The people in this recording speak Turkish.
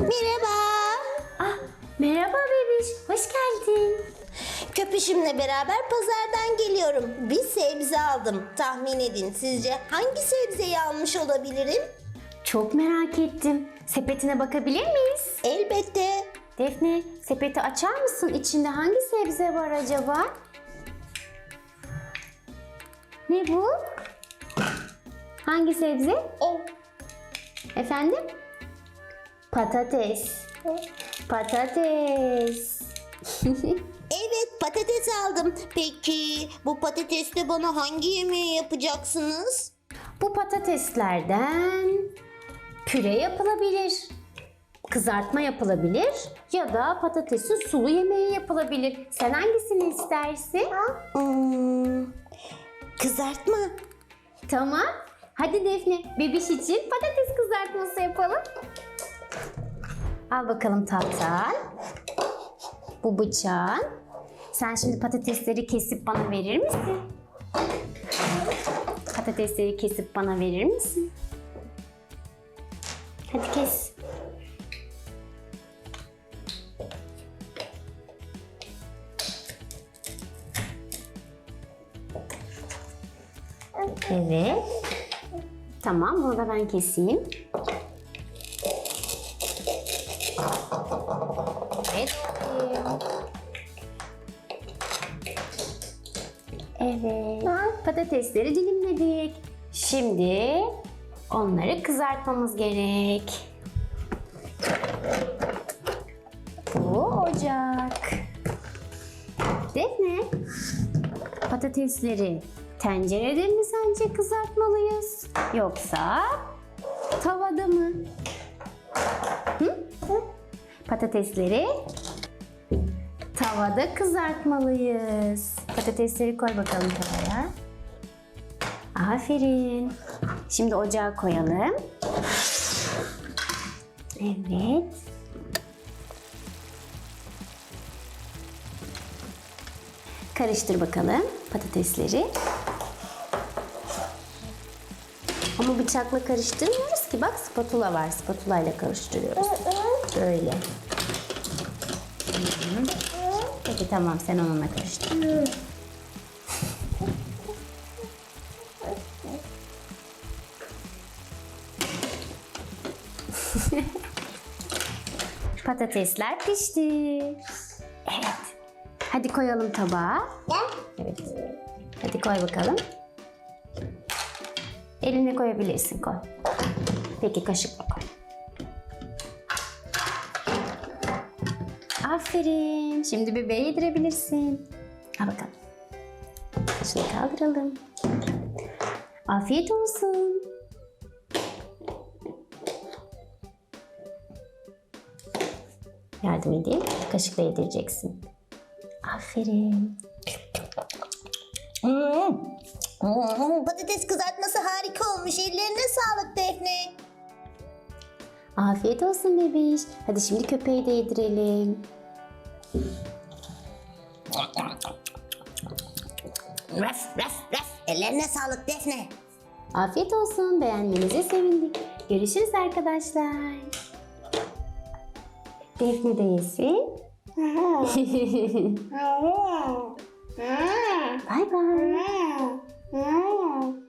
Merhaba. Ah, merhaba bebiş. Hoş geldin. Köpüşümle beraber pazardan geliyorum. Bir sebze aldım. Tahmin edin sizce hangi sebzeyi almış olabilirim? Çok merak ettim. Sepetine bakabilir miyiz? Elbette. Defne, sepeti açar mısın? İçinde hangi sebze var acaba? Ne bu? Hangi sebze? O. Efendim? Patates. Patates. Evet patates aldım. Peki bu patatesle bana hangi yemeği yapacaksınız? Bu patateslerden püre yapılabilir. Kızartma yapılabilir ya da patatesin sulu yemeği yapılabilir. Sen hangisini istersin? Hmm, kızartma. Tamam. Hadi Defne, bebiş için patates kızartması yapalım. Al bakalım tahtan. Bu bıçağın. Sen şimdi patatesleri kesip bana verir misin? Patatesleri kesip bana verir misin? Hadi kes. Evet. Tamam, bunu da ben keseyim. Evet. Evet. Patatesleri dilimledik. Şimdi onları kızartmamız gerek. Bu ocak. Defne, patatesleri tencerede mi sence kızartmalıyız? Yoksa tavada mı? Hı? Patatesleri tavada kızartmalıyız. Patatesleri koy bakalım tavaya. Aferin. Şimdi ocağa koyalım. Evet. Karıştır bakalım patatesleri. Ama bıçakla karıştırmıyoruz ki. Bak spatula var. Spatula ile karıştırıyoruz. Böyle. Peki tamam sen onunla karıştır. Patatesler pişti. Evet. Hadi koyalım tabağa. Evet. Hadi koy bakalım. Eline koyabilirsin koy. Peki kaşıkla koy. Aferin. Şimdi bebeğe yedirebilirsin. Al bakalım. Şunu kaldıralım. Afiyet olsun. Yardım edeyim. Kaşıkla yedireceksin. Aferin. Hmm. Hmm, patates kızartması harika olmuş. Ellerine sağlık Defne. Afiyet olsun bebiş. Hadi şimdi köpeği de yedirelim. Raf raf raf. Ellerine sağlık Defne. Afiyet olsun. Beğenmenize sevindik. Görüşürüz arkadaşlar. Defne de yesin. Bay Yeah.